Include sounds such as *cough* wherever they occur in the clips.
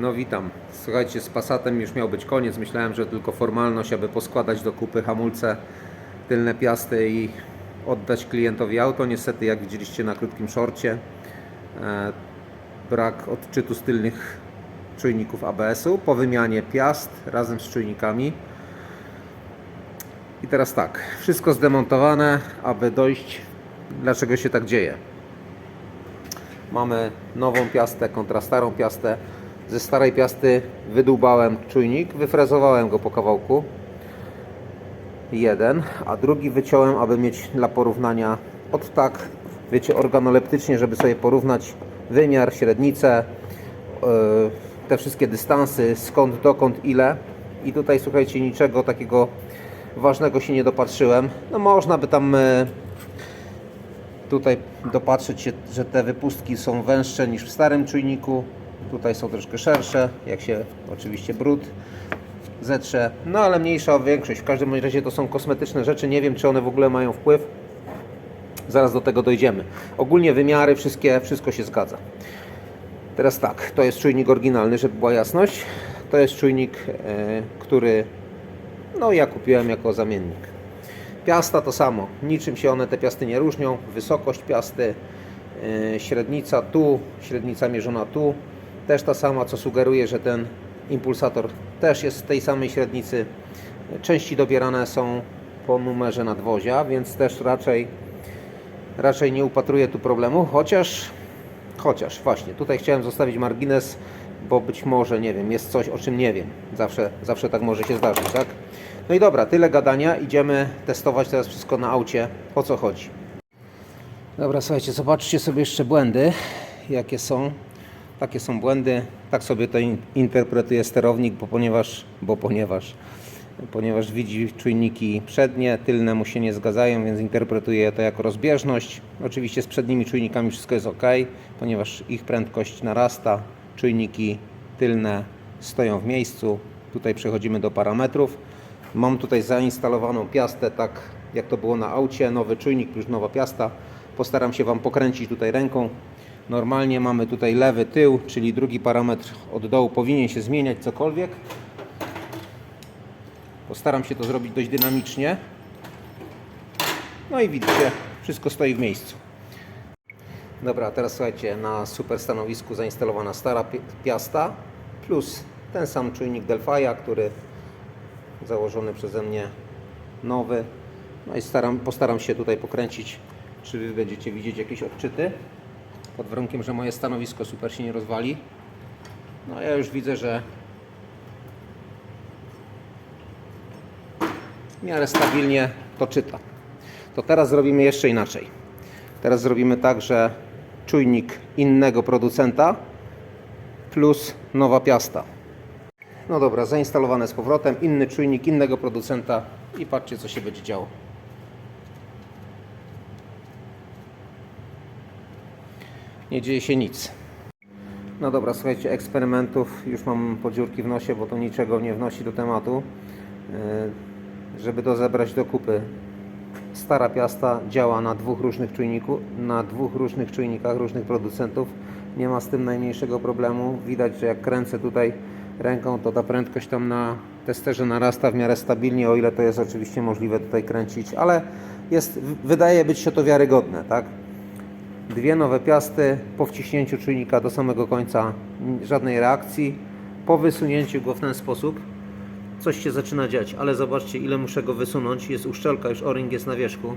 No witam. Słuchajcie, z Passatem już miał być koniec. Myślałem, że tylko formalność, aby poskładać do kupy hamulce, tylne piasty i oddać klientowi auto. Niestety, jak widzieliście na krótkim szorcie, e, brak odczytu z tylnych czujników ABS-u po wymianie piast razem z czujnikami. I teraz tak, wszystko zdemontowane, aby dojść, dlaczego się tak dzieje. Mamy nową piastę kontra starą piastę. Ze starej piasty wydłubałem czujnik, wyfrezowałem go po kawałku. Jeden, a drugi wyciąłem, aby mieć dla porównania od tak, wiecie, organoleptycznie, żeby sobie porównać wymiar, średnicę, yy, te wszystkie dystansy, skąd, dokąd, ile. I tutaj słuchajcie, niczego takiego ważnego się nie dopatrzyłem. No można by tam yy, Tutaj dopatrzeć się, że te wypustki są węższe niż w starym czujniku. Tutaj są troszkę szersze, jak się oczywiście brud zetrze. No ale mniejsza większość. W każdym razie to są kosmetyczne rzeczy. Nie wiem, czy one w ogóle mają wpływ. Zaraz do tego dojdziemy. Ogólnie wymiary, wszystkie, wszystko się zgadza. Teraz tak, to jest czujnik oryginalny, żeby była jasność. To jest czujnik, e, który no ja kupiłem jako zamiennik. Piasta to samo, niczym się one te piasty nie różnią. Wysokość piasty, yy, średnica tu, średnica mierzona tu, też ta sama, co sugeruje, że ten impulsator też jest z tej samej średnicy. Części dobierane są po numerze nadwozia, więc też raczej, raczej nie upatruję tu problemu, chociaż, chociaż właśnie, tutaj chciałem zostawić margines, bo być może, nie wiem, jest coś, o czym nie wiem. Zawsze, zawsze tak może się zdarzyć, tak? No i dobra, tyle gadania. Idziemy testować teraz wszystko na aucie. O co chodzi? Dobra, słuchajcie, zobaczcie sobie jeszcze błędy, jakie są. Takie są błędy. Tak sobie to in- interpretuje sterownik, bo ponieważ, bo ponieważ, ponieważ widzi czujniki przednie, tylne mu się nie zgadzają, więc interpretuje to jako rozbieżność. Oczywiście z przednimi czujnikami wszystko jest ok, ponieważ ich prędkość narasta. Czujniki tylne stoją w miejscu. Tutaj przechodzimy do parametrów. Mam tutaj zainstalowaną piastę, tak jak to było na aucie, nowy czujnik plus nowa piasta. Postaram się Wam pokręcić tutaj ręką. Normalnie mamy tutaj lewy tył, czyli drugi parametr od dołu powinien się zmieniać cokolwiek. Postaram się to zrobić dość dynamicznie. No i widzicie, wszystko stoi w miejscu. Dobra, teraz słuchajcie, na super stanowisku zainstalowana stara pi- piasta plus ten sam czujnik Delphi'a, który założony przeze mnie nowy. No i staram, postaram się tutaj pokręcić, czy wy będziecie widzieć jakieś odczyty. Pod warunkiem, że moje stanowisko super się nie rozwali. No ja już widzę, że w miarę stabilnie to czyta. To teraz zrobimy jeszcze inaczej. Teraz zrobimy tak, że czujnik innego producenta plus nowa piasta. No dobra, zainstalowane z powrotem, inny czujnik innego producenta i patrzcie co się będzie działo. Nie dzieje się nic. No dobra, słuchajcie, eksperymentów już mam podziurki w nosie, bo to niczego nie wnosi do tematu. Yy, Żeby to zebrać do kupy, stara piasta działa na dwóch różnych czujniku, na dwóch różnych czujnikach różnych producentów. Nie ma z tym najmniejszego problemu. Widać, że jak kręcę tutaj ręką, to ta prędkość tam na testerze narasta w miarę stabilnie, o ile to jest oczywiście możliwe tutaj kręcić, ale jest, wydaje być się to wiarygodne, tak? Dwie nowe piasty po wciśnięciu czujnika do samego końca żadnej reakcji. Po wysunięciu go w ten sposób coś się zaczyna dziać, ale zobaczcie ile muszę go wysunąć. Jest uszczelka, już o-ring jest na wierzchu.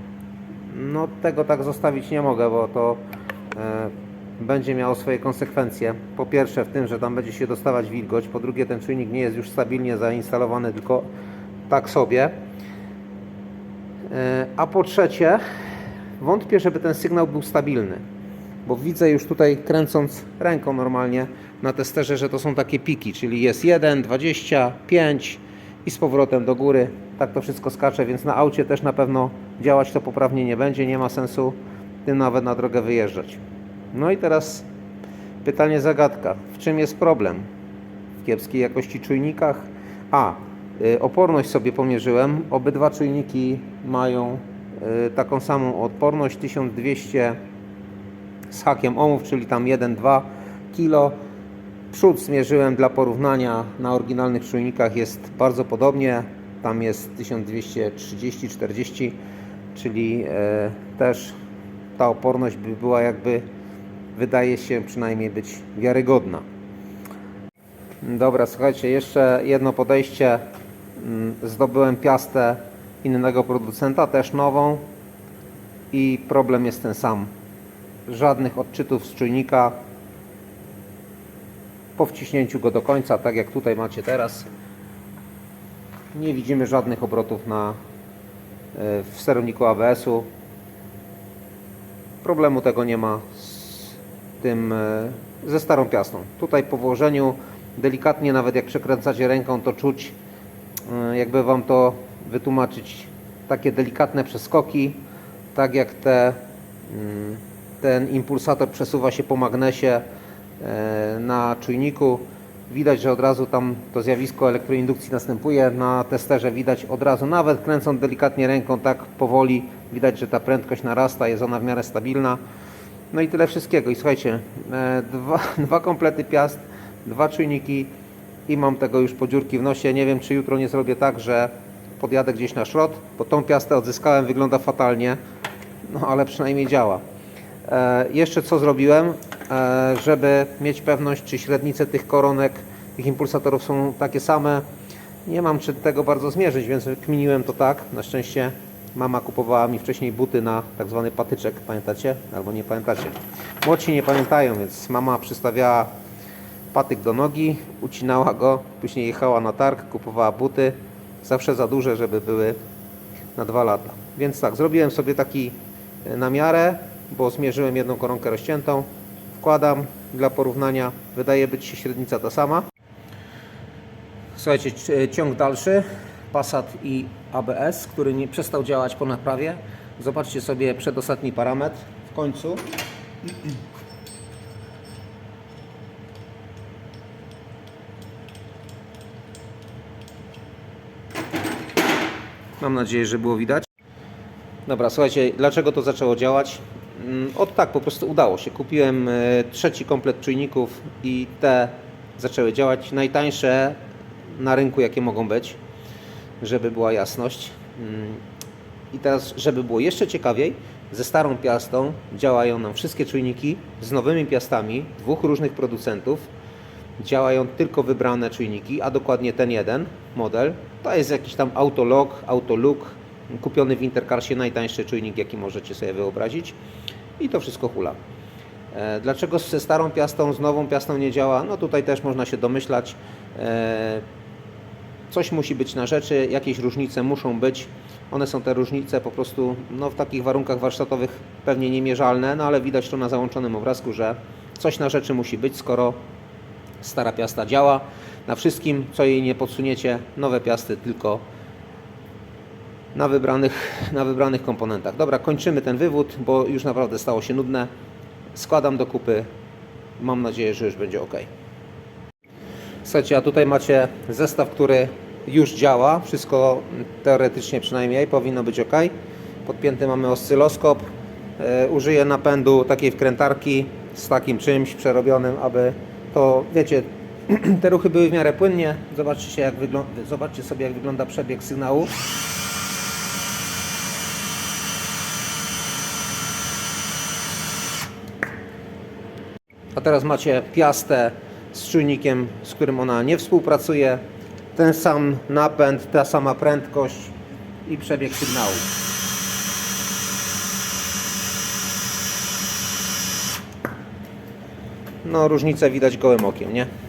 No tego tak zostawić nie mogę, bo to e, będzie miało swoje konsekwencje. Po pierwsze w tym, że tam będzie się dostawać wilgoć. Po drugie ten czujnik nie jest już stabilnie zainstalowany, tylko tak sobie. E, a po trzecie wątpię, żeby ten sygnał był stabilny. Bo widzę już tutaj kręcąc ręką normalnie na testerze, że to są takie piki, czyli jest 1, 20, 5 i z powrotem do góry. Tak to wszystko skacze, więc na aucie też na pewno działać to poprawnie nie będzie. Nie ma sensu tym nawet na drogę wyjeżdżać. No i teraz pytanie zagadka. W czym jest problem? W kiepskiej jakości czujnikach? A, y, oporność sobie pomierzyłem. Obydwa czujniki mają taką samą odporność 1200 z hakiem ohmów, czyli tam 1-2 kilo. Przód zmierzyłem dla porównania na oryginalnych czujnikach jest bardzo podobnie. Tam jest 1230-40, czyli e, też ta oporność by była jakby, wydaje się przynajmniej być wiarygodna. Dobra, słuchajcie, jeszcze jedno podejście. Mm, Zdobyłem piastę innego producenta, też nową i problem jest ten sam. Żadnych odczytów z czujnika po wciśnięciu go do końca, tak jak tutaj macie teraz, nie widzimy żadnych obrotów na, e, w sterowniku ABS-u. Problemu tego nie ma z tym, e, ze starą piastą. Tutaj po włożeniu delikatnie, nawet jak przekręcacie ręką, to czuć, e, jakby Wam to wytłumaczyć, takie delikatne przeskoki, tak jak te, mm, ten impulsator przesuwa się po magnesie e, na czujniku. Widać, że od razu tam to zjawisko elektroindukcji następuje. Na testerze widać od razu, nawet kręcąc delikatnie ręką, tak powoli, widać, że ta prędkość narasta, jest ona w miarę stabilna. No i tyle wszystkiego. I słuchajcie, e, dwa, *laughs* dwa komplety piast, dwa czujniki i mam tego już po dziurki w nosie. Nie wiem, czy jutro nie zrobię tak, że podjadę gdzieś na szrot, bo tą piastę odzyskałem, wygląda fatalnie, no ale przynajmniej działa. E, jeszcze co zrobiłem, e, żeby mieć pewność, czy średnice tych koronek, tych impulsatorów są takie same. Nie mam czym tego bardzo zmierzyć, więc kminiłem to tak. Na szczęście mama kupowała mi wcześniej buty na tak zwany patyczek, pamiętacie? Albo nie pamiętacie. Młodsi nie pamiętają, więc mama przystawiała patyk do nogi, ucinała go, później jechała na targ, kupowała buty, zawsze za duże, żeby były na dwa lata. Więc tak, zrobiłem sobie taki e, na miarę, bo zmierzyłem jedną koronkę rozciętą, wkładam dla porównania, wydaje być się średnica ta sama. Słuchajcie, c- ciąg dalszy, Passat i ABS, który nie przestał działać po naprawie. Zobaczcie sobie przedostatni parametr w końcu. Mam nadzieję, że było widać. Dobra, słuchajcie, dlaczego to zaczęło działać? Mm, Od tak, po prostu udało się. Kupiłem e, trzeci komplet czujników i te zaczęły działać. Najtańsze na rynku, jakie mogą być, żeby była jasność. Mm, I teraz, żeby było jeszcze ciekawiej, ze starą piastą działają nam wszystkie czujniki, z nowymi piastami dwóch różnych producentów. Działają tylko wybrane czujniki, a dokładnie ten jeden model. To jest jakiś tam Autolog, Autolook, kupiony w Intercarsie najtańszy czujnik, jaki możecie sobie wyobrazić. I to wszystko hula. E, Dlaczego ze starą piastą, z nową piastą nie działa? No tutaj też można się domyślać. E, Coś musi być na rzeczy, jakieś różnice muszą być. One są te różnice po prostu no, w takich warunkach warsztatowych pewnie niemierzalne, no ale widać to na załączonym obrazku, że coś na rzeczy musi być, skoro stara piasta działa. Na wszystkim, co jej nie podsuniecie, nowe piasty tylko na wybranych, na wybranych komponentach. Dobra, kończymy ten wywód, bo już naprawdę stało się nudne. Składam do kupy. Mam nadzieję, że już będzie ok. Słuchajcie, a tutaj macie zestaw, który już działa. Wszystko teoretycznie przynajmniej powinno być ok. Podpięty mamy oscyloskop. E, użyję napędu takiej wkrętarki z takim czymś przerobionym, aby to, wiecie, *clears throat* te ruchy były w miarę płynnie. Zobaczcie, jak zobaczcie sobie, jak wygląda przebieg sygnału. A teraz macie piastę z czujnikiem, z którym ona nie współpracuje. Ten sam napęd, ta sama prędkość i przebieg sygnału. No różnicę widać gołym okiem, nie?